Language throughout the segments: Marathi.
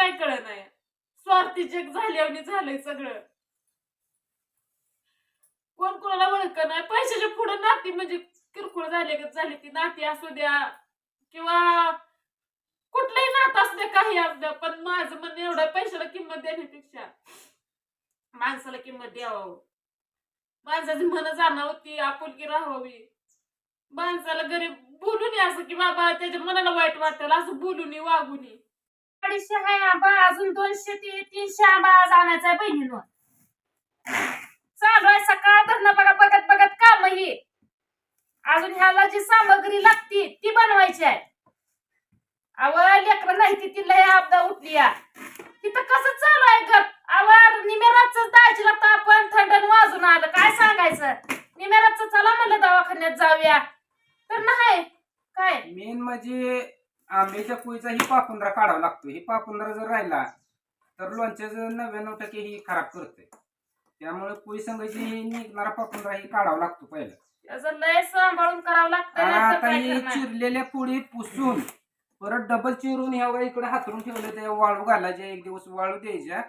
काय कळ नाही स्वार्थी जग झाल्यावर झालंय सगळं. कोण कोणाला ओळख नाही पैशाच्या पुढे नाती म्हणजे किरकोळ झाले का झाली ती नाती असू द्या किंवा कुठलंही नात असू द्या काही असू द्या पण माझं म्हणणं एवढं पैशाला किंमत देण्यापेक्षा. माणसाला किंमत द्यावं. माणसाची मन जाणावं ती आपुलकी राहावी. माणसाला गरीब बोलून असं की बाबा त्याच्या मनाला वाईट वाटेल असं बोलून वागून अडीचशे आहे आंबा अजून दोनशे ते तीनशे आंबा आज आणायचा आहे बहिणीनं. चालू आहे सकाळ धरणं बघा बघत बघत काम ही अजून ह्याला जी सामग्री लागती ती बनवायची आहे अव लेकरं नाही ती तिला हे आपदा उठली या तिथं कसं चालू आहे गप? आवर निमेराच दाजीला लागतं आपण थंडन वाजून आलं. काय सांगायचं? निमेराच चला म्हणलं दवाखान्यात जाऊया. तर नाही काय? मेन म्हणजे आंब्याच्या कुळीचा ही पापुंद्रा काढावा लागतो ही पापुंद्रा जर राहिला तर लोणच्याचं नव्याण्णव टक्के ही खराब करते त्यामुळे कुळी संघाची ही निघणारा पापुंद्रा ही काढावा लागतो पहिला. त्याचं लय सांभाळून करावं लागतं नाहीतर आता काय ही करणार? चिरलेल्या पुढी पुसून परत डबल चिरून ह्या वेळी इकडे हातरून ठेवले त्या वाळू घालायच्या एक दिवस वाळू द्यायच्या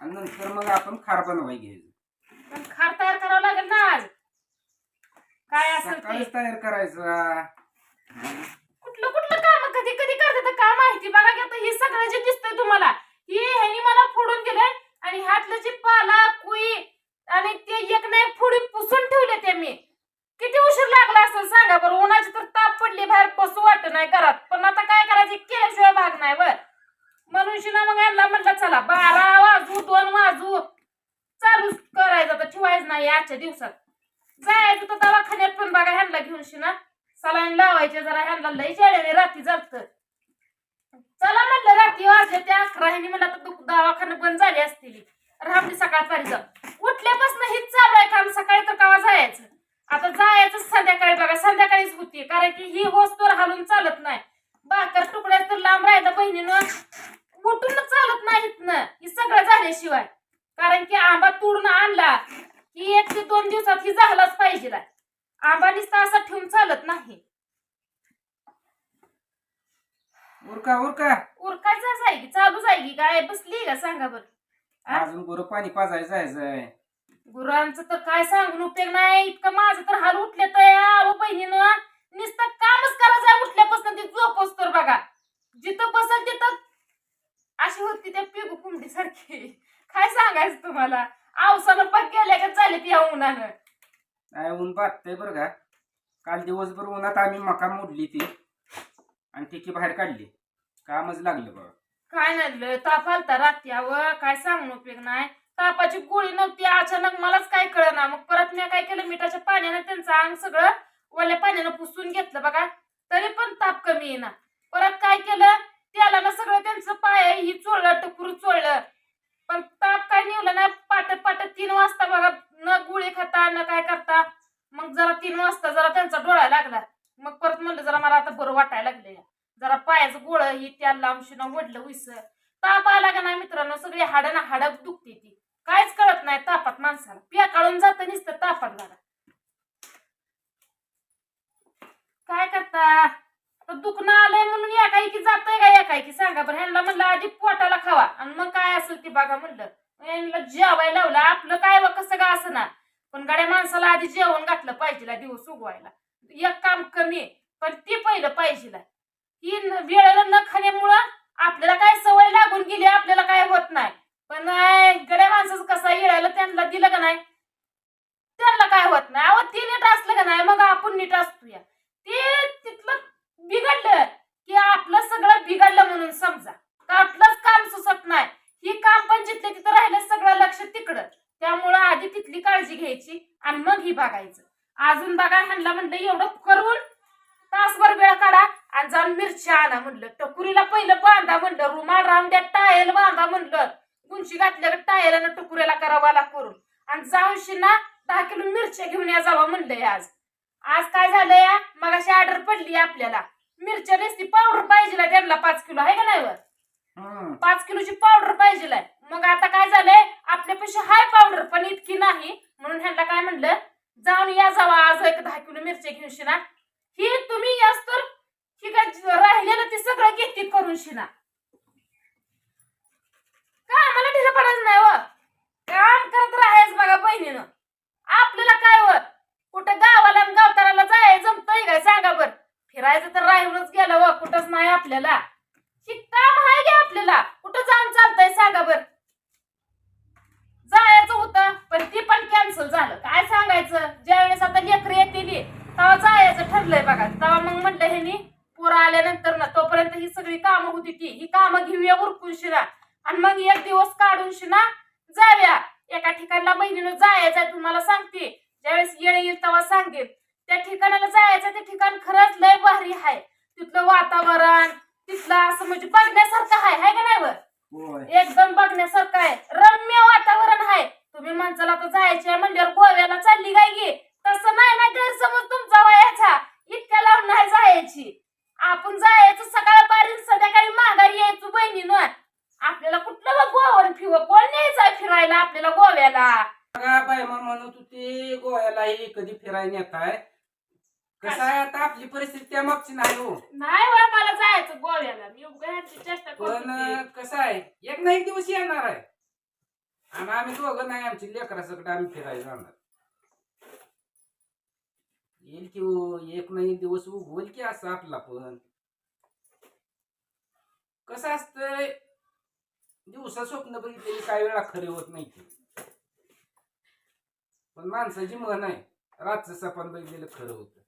आणि नंतर मग आपण खार बनवाय घ्यायचं. पण खार तयार करावं लागेल ना आज. काय असेल ते? सकाळीच तयार करायचं. कधी कधी करते तर काय माहिती? बघा की आता हे सगळं जे दिसतंय तुम्हाला हे ह्यानी मला फोडून दिलंय आणि ह्यातलं जे पाला कुई आणि ते एक ना एक फोडी पुसून ठेवले ते मी. किती उशीर लागला असेल सांगा बरं? उन्हाची तर ताप पडली बाहेर पसू वाटत नाही घरात. पण आता काय करायचं? केल्याशिवाय भाग नाही बर. मनुष्यला मग यांना म्हटलं चला बारा वाजू दोन वाजू. चालू करायचं आता ठेवायचं नाही आजच्या दिवसात. जायचं तर दवाखान्यात पण बघा ह्यांना घेऊन शिना. सलाईन लावायचे जरा ह्यांना लई जेड्याने राती जात चला म्हटलं रात्री वाजले त्या अकरा ह्यांनी म्हणलं आता दु- दवाखाना बंद झाली असतील. रामडी सकाळपारी जा. उठल्यापासून हेच चालू आहे काम सकाळी तर कवा जायचं? आता जायचं संध्याकाळी बघा संध्याकाळीच होती कारण की ही वस्तूवर हालून चालत नाही. बाकर तुकड्या तर लांब राहिला बहिणीनं. उठून चालत नाहीत ना ही सगळं झाल्याशिवाय. कारण की आंबा तोडून आणला. की एक ते दोन दिवसात ही झालाच पाहिजे. आंबा नुसता असा ठेवून चालत नाही. उरका उरका. उरकायचं आहे की चालूच आहे की काय बसली का? सांगा बरं? अजून गुरु पाणी पाजायचं जायचंय. गुरांचं तर काय सांगून उपयोग नाही. इतकं माझं तर हाल उठले तर अहो बहिणीनं. नुसतं कामच करायचं आहे उठल्यापासून ती झोपच तर बघा. जिथं बसल तिथं अशी होती त्या पिगू कुंडी सारखी काय सांगायचं तुम्हाला? आवसानं पक गेल्या का चालेल या उन्हानं? काय ऊन बाततंय बरं का? काल दिवसभर उन्हात आम्ही मका मोडली ती आणि टिकी बाहेर काढली. कामच लागलं बघा. काय नाही ताप आलता रात्यावर काय सांगून उपयोग नाही. तापाची गोळी नव्हती. अचानक मलाच काय कळना. मग परत मी काय केलं? मिठाच्या पाण्यानं त्यांचं अंग सगळं ओल्या पाण्यानं पुसून घेतलं बघा. तरी पण ताप कमी येईना. परत काय केलं? त्याला सगळं त्यांचं पाय ही चोळलं टकुर चोळलं. पण ताप काय निवलं नाही. पाटत पाटत तीन वाजता बघा न गुळे खाता न काय करता. मग जरा तीन वाजता जरा त्यांचा डोळा लागला. मग परत म्हणलं जरा मला आता बरं वाटायला लागले जरा पायाचं गोळ ही त्या लांबशीनं वडलं उस ताप आला का नाही मित्रांनो? सगळी हाडं ना हाडं दुखते ती. काहीच कळत नाही तापात माणसाला. पिया काढून जात नुसतं तापात जरा. काय करता? आता दुखणं एकाएकी जातंय का एकाएकी? सांगा बरं ह्यांना म्हणलं आधी पोटाला खावा. आणि मग काय असेल ते बघा म्हणलं. यांना जेवायला लावलं. आपलं काय व कसं का असं ना? पण गाड्या माणसाला आधी जेवण घातलं पाहिजे दिवस उगवायला. एक काम कमी आहे, पण ते पहिलं पाहिजे ही वेळेला न खाण्यामुळं आपल्याला काय सवय लागून गेली आपल्याला काय होत नाही. पण गड्या माणसाचं कसं येळायला त्यांना दिलं का नाही? त्यांना काय होत नाही. अहो ते नीट असलं का नाही मग आपण नीट असतो या ते तिथलं बिघडलं. की आपलं सगळं बिघडलं म्हणून समजा. आपलंच काम सुचत नाही. ही काम पण जिथले तिथं राहिलं सगळं लक्ष तिकडं. त्यामुळं आधी तिथली काळजी घ्यायची आणि मग ही बघायचं. अजून बघा ह्यांना म्हणलं एवढं करून तासभर वेळ काढा आणि जाऊन मिरच्या आणा म्हणलं. टकुरीला पहिलं बांधा म्हणलं रुमाल राहून द्या टायल बांधा म्हणलं. गुंशी घातल्या टायला टायलानं टकुऱ्याला करावाला करून. आणि जाऊन शिना दहा किलो मिरच्या घेऊन या जावा म्हणलंय आज. आज काय झालं या मग अशी ऑर्डर पडली आपल्याला. मिरच्या नुसती पावडर पाहिजे त्यांना पाच किलो आहे का नाही वर? पाच किलोची पावडर पाहिजे मग आता काय झालंय? आपल्यापेक्षा हाय पावडर पण इतकी नाही. म्हणून ह्यांना काय म्हणलं? जाऊन या जावा आज एक दहा किलो मिरच्या घेऊन शिना. ही तुम्ही याच तर ही काय राहिलेलं ते सगळं घेतली करून शिना. गरज नाही व काम करत राहायच बघा बहिणीनं. आपल्याला काय व कुठं गावाला आणि गावताराला जाय जमतंय काय? सांगा बर. फिरायचं तर राहूनच गेलं व कुठंच नाही आपल्याला. शिकता माहिती आपल्याला. कुठं जाऊन चालतंय सांगा बर. जायचं होतं पण ती पण कॅन्सल झालं. काय सांगायचं? ज्यावेळेस आता लेकर येतील तेव्हा जायचं ठरलंय बघा. तेव्हा मग म्हटलं ह्यानी पोर आल्यानंतर ना तोपर्यंत ही सगळी कामं होती ती. ही कामं घेऊया उरकून शिना आणि मग एक दिवस काढून शिना जाऊया. एका ठिकाणला बहिणीनं जायचं तुम्हाला सांगते. ज्यावेळेस येळ येईल तेव्हा सांगेल त्या ठिकाणाला जायचं ते ठिकाण खरंच लय भारी आहे. तिथलं वातावरण तिथलं असं म्हणजे बघण्यासारखं आहे हाय का नाही वर? होय. एकदम बघण्यासारखं आहे. रम्य वातावरण आहे. तुम्ही माणसाला तर जायचे म्हणल्यावर गोव्याला चालली काय गे तसं नाही ना गैरसमज तुमचा वयाचा. इतक्या लावून नाही जायची. आपण जायचं सकाळ पारी संध्याकाळी माघारी यायचो बहिणीनं आपल्याला कुठलं गोवन फिव कोण न्यायचंय फिरायला आपल्याला गोव्याला? बघा बाय मग म्हणत होती गोव्यालाही कधी फिरायला नेत आहे कसं आहे आता? आपली परिस्थिती त्या मागची नाही हो. नाही बा मला जायचं गोव्याला. मी उगाच चेष्टा पण करते कसं आहे? एक ना एक दिवस येणार आहे. आणि आम्ही दोघं नाही आमची लेकरा सगळं आम्ही फिरायला जाणार. येईल की हो, एक ना एक दिवस उगवल की असं आपला पण. कसं असतंय? दिवसा स्वप्न बघितलेली काही वेळा खरे होत नाही ती. पण माणसाची मन आहे रातचं सपन बघितलेलं खरं होतं.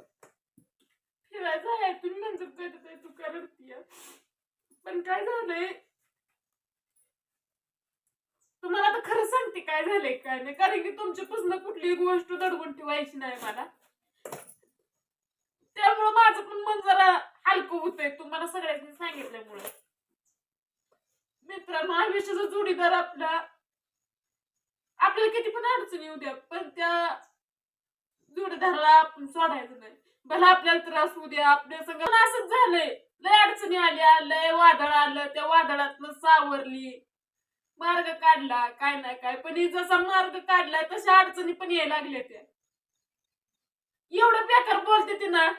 फिरायचं आहे. तुम्ही म्हणतात काय तर तू करतीय पण काय झालंय? तुम्हाला तर खरं सांगते काय झालंय काय नाही. कारण की तुमच्यापासून कुठलीही गोष्ट दडवून ठेवायची नाही मला. त्यामुळं माझं पण मन जरा हलकं होतंय तुम्हाला सगळ्यांनी सांगितल्यामुळे. मित्रांनो आयुष्याचा जोडीदार आपला. आपल्याला किती पण अडचणी येऊ द्या पण त्या जोडीदाराला आपण सोडायचं नाही. भला आपल्याला त्रास होऊ द्या आपल्या सगळं असंच झालंय. लय अडचणी आल्या लय वादळ आलं त्या वादळातनं सावरली. मार्ग काढला काय नाही काय. पण जसा मार्ग काढला तशा अडचणी पण यायला लागल्या त्या. एवढं बेकार बोलते ती ना.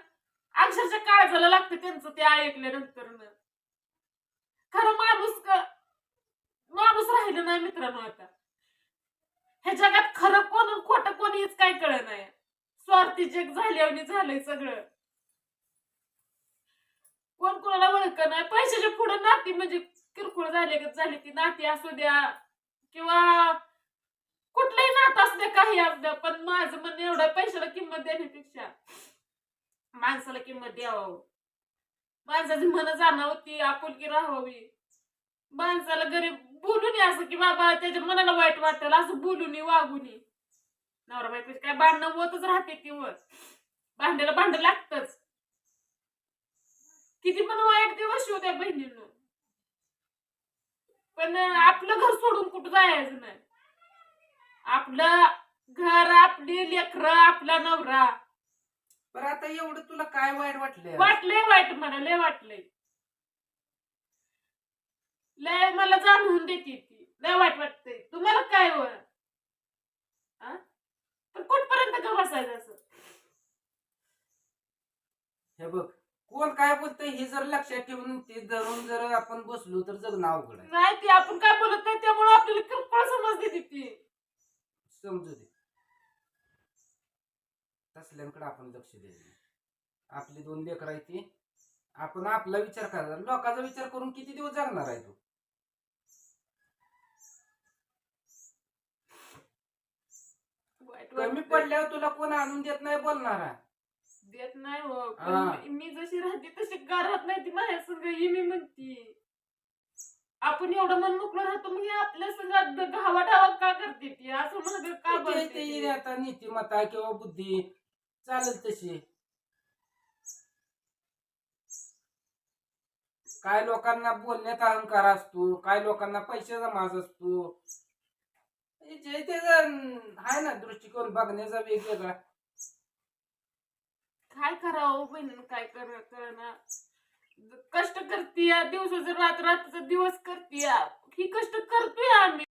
अक्षरशः काळजाला लागते त्यांचं ते ऐकल्यानंतर खरं माणूस का माणूस राहिलं नाही मित्रांनो आता. ह्या जगात खरं कोण खोट खोटं कोणीच काय कळ नाही. स्वार्थी जग झाल्यावर झालंय सगळं. कोण कोणाला ओळख नाही. पैशाच्या पुढे नाती म्हणजे किरकोळ झाले का झाली ती नाती असू द्या किंवा कुठलंही नातं असू द्या काही असू द्या पण माझं म्हणणं एवढं पैशाला किंमत देण्यापेक्षा माणसाला किंमत द्यावं. माणसाची मन जाणवती आपुलकी राहावी. माणसाला गरीब बोलून असं की बाबा त्याच्या मनाला वाईट वाटेल असं बोलून वागून नवरा बायकोची काय भांडणं होतच राहते वर भांड्याला भांड लागतच. किती पण वाईट दिवस येऊ त्या बहिणीनं. पण आपलं घर सोडून कुठं जायचं नाही. आपलं घर आपली लेकरं आपला नवरा. पण आता एवढं तुला काय वाईट वाटलंय? वाटलंय वाईट मला लय वाटलंय. लय मला जाणवून देते ती. लय वाईट वाटतंय. तुम्हाला काय व हा? पण कुठपर्यंत का बसायचं असं हे बघ बोलतंय हे जर लक्षात ठेवून ते धरून जर आपण बसलो तर जगणं अवघड आहे नाही ती आपण काय बोलत नाही त्यामुळे आपल्याला किरकोळ समज देते ती समजू दे तसल्यांकडे आपण लक्ष द्यायचं नाही. आपली दोन लेकर आहे ती आपण आपला विचार करायचा लोकांचा विचार करून किती दिवस जगणार आहे तू वाईट कमी. पडल्यावर तुला कोण आणून देत नाही बोलणार आहे. देत नाही हो पण हा. मी जशी राहते तशी का राहत नाही ती माझ्या संग ही मी म्हणती. आपण एवढं मन मोकळं राहतो मग हे आपल्या संग घावा ढावा का करते ती? असं म्हणत का ते- बोलते ते? आता नीतिमत्ता किंवा बुद्धी चालेल तशी. काय लोकांना बोलण्यात अहंकार असतो काय लोकांना पैशाचा माज असतो. हे जे ते आहे ना दृष्टिकोन बघण्याचा वेगवेगळा. काय करावं बहिणीनं काय कर कळना कष्ट करतीया दिवसाचं रात्र रात्रीचा दिवस करतीया. ही कष्ट करतोय आम्ही.